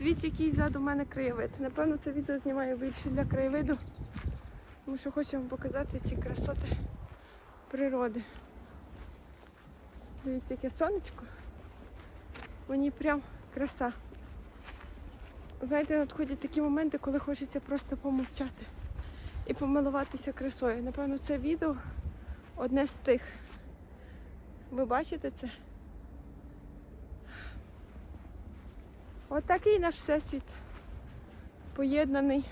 Дивіться, який ззаду в мене краєвид. Напевно, це відео знімаю більше для краєвиду, тому що хочу вам показати ці красоти природи. Дивіться, яке сонечко. Мені прям краса. Знаєте, надходять такі моменти, коли хочеться просто помовчати і помилуватися красою. Напевно, це відео одне з тих. Ви бачите це? От такий наш всесвіт поєднаний.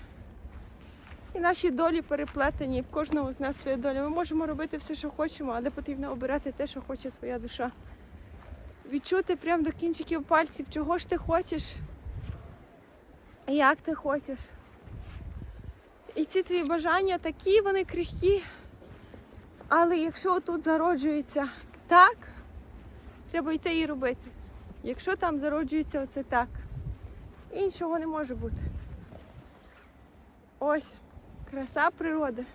І наші долі переплетені, в кожного з нас своя доля. Ми можемо робити все, що хочемо, але потрібно обирати те, що хоче твоя душа. Відчути прямо до кінчиків пальців, чого ж ти хочеш, як ти хочеш. І ці твої бажання такі, вони крихкі. Але якщо тут зароджується так, треба йти і робити. Якщо там зароджується оце так, іншого не може бути. Ось краса природи.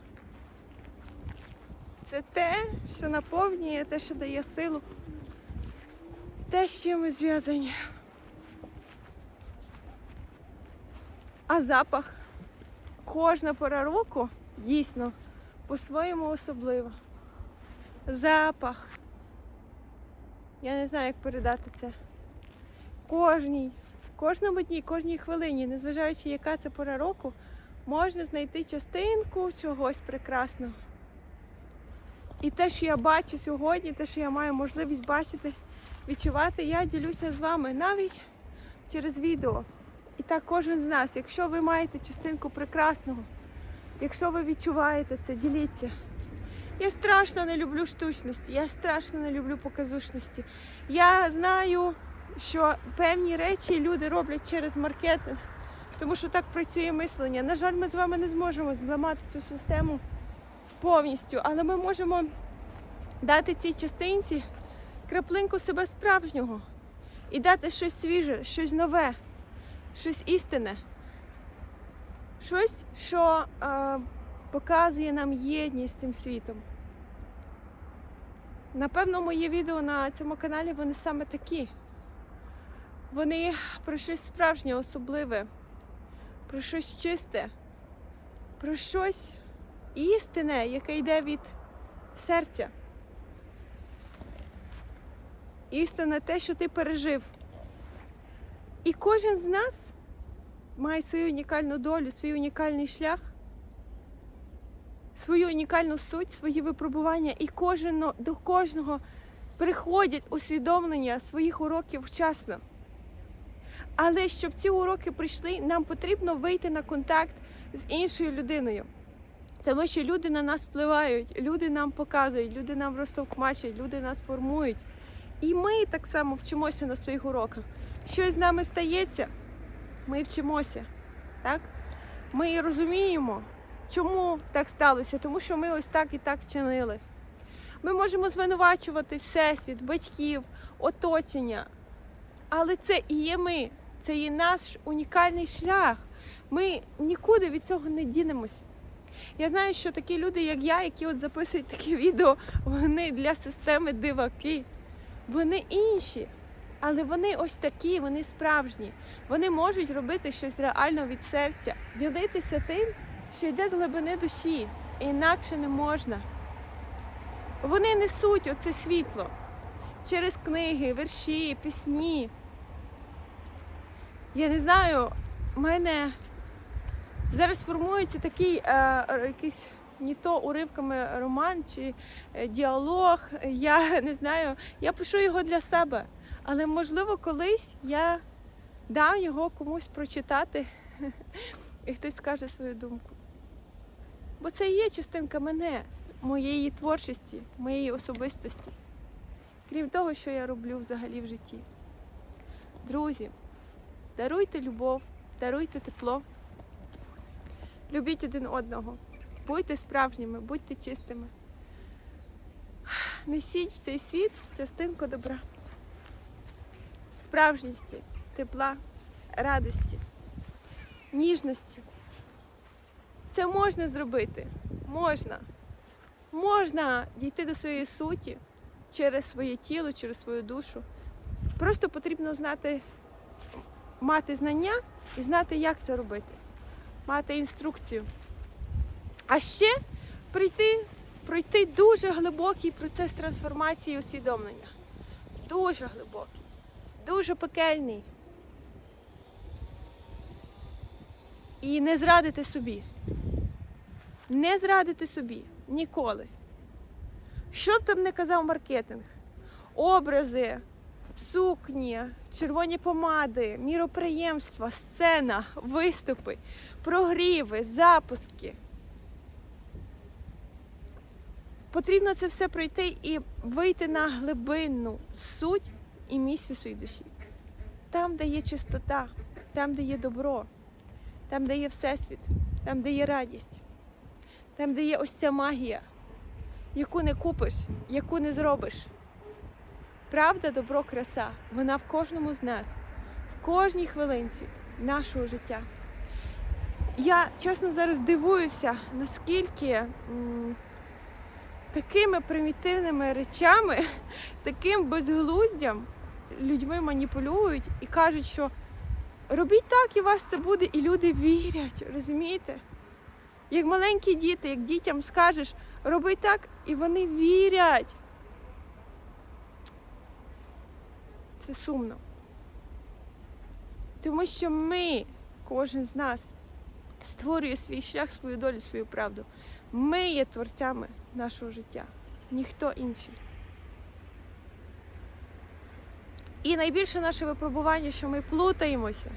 Це те, що наповнює, те, що дає силу, те, з чим ми зв'язані. А запах кожна пора року дійсно по-своєму особлива. Запах. Я не знаю, як передати це. Кожній, кожному дні, кожній хвилині, незважаючи, яка це пора року, можна знайти частинку чогось прекрасного. І те, що я бачу сьогодні, те, що я маю можливість бачити, відчувати, я ділюся з вами навіть через відео. І так кожен з нас, якщо ви маєте частинку прекрасного, якщо ви відчуваєте це, діліться. Я страшно не люблю штучності, я страшно не люблю показушності. Я знаю, що певні речі люди роблять через маркетинг, тому що так працює мислення. На жаль, ми з вами не зможемо зламати цю систему повністю, але ми можемо дати цій частинці краплинку себе справжнього і дати щось свіже, щось нове, щось істинне, щось, що е, показує нам єдність з цим світом. Напевно, мої відео на цьому каналі вони саме такі. Вони про щось справжнє, особливе, про щось чисте, про щось істинне, яке йде від серця. Істинне те, що ти пережив. І кожен з нас має свою унікальну долю, свій унікальний шлях, свою унікальну суть, свої випробування, і кожен, до кожного приходять усвідомлення своїх уроків вчасно. Але щоб ці уроки прийшли, нам потрібно вийти на контакт з іншою людиною. Тому що люди на нас впливають, люди нам показують, люди нам розтовкмачують, люди нас формують. І ми так само вчимося на своїх уроках. Щось з нами стається, ми вчимося. Так? Ми розуміємо, чому так сталося, тому що ми ось так і так чинили. Ми можемо звинувачувати всесвіт, батьків, оточення. Але це і є ми, це є наш унікальний шлях. Ми нікуди від цього не дінемось. Я знаю, що такі люди, як я, які от записують такі відео, вони для системи диваки. Вони інші, але вони ось такі, вони справжні. Вони можуть робити щось реально від серця, ділитися тим, що йде з глибини душі. Інакше не можна. Вони несуть оце світло через книги, вірші, пісні. Я не знаю, в мене зараз формується такий е, якийсь не то уривками роман чи е, діалог. Я не знаю, я пишу його для себе. Але можливо колись я дам його комусь прочитати, і хтось скаже свою думку. Бо це є частинка мене, моєї творчості, моєї особистості. Крім того, що я роблю взагалі в житті. Друзі, даруйте любов, даруйте тепло. Любіть один одного. Будьте справжніми, будьте чистими. Несіть в цей світ частинку добра, справжністі, тепла, радості, ніжності. Це можна зробити. Можна. Можна дійти до своєї суті через своє тіло, через свою душу. Просто потрібно знати мати знання і знати, як це робити, мати інструкцію. А ще прийти, пройти дуже глибокий процес трансформації і усвідомлення. Дуже глибокий, дуже пекельний. І не зрадити собі. Не зрадити собі ніколи. Що б там не казав маркетинг? Образи, сукні, червоні помади, міроприємства, сцена, виступи, прогріви, запуски. Потрібно це все пройти і вийти на глибинну суть і місію своїй душі. Там, де є чистота, там, де є добро, там, де є всесвіт, там, де є радість, там, де є ось ця магія, яку не купиш, яку не зробиш. Правда, добро, краса, вона в кожному з нас, в кожній хвилинці нашого життя. Я чесно зараз дивуюся, наскільки м, такими примітивними речами, таким безглуздям людьми маніпулюють і кажуть, що робіть так, і вас це буде, і люди вірять, розумієте? Як маленькі діти, як дітям скажеш, роби так, і вони вірять. Це сумно. Тому що ми, кожен з нас, створює свій шлях, свою долю, свою правду. Ми є творцями нашого життя, ніхто інший. І найбільше наше випробування, що ми плутаємося,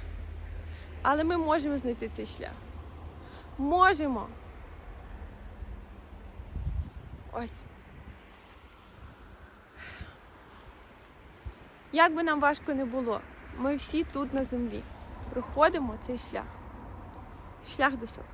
але ми можемо знайти цей шлях. Можемо. Ось. Як би нам важко не було, ми всі тут на землі проходимо цей шлях. Шлях до себе.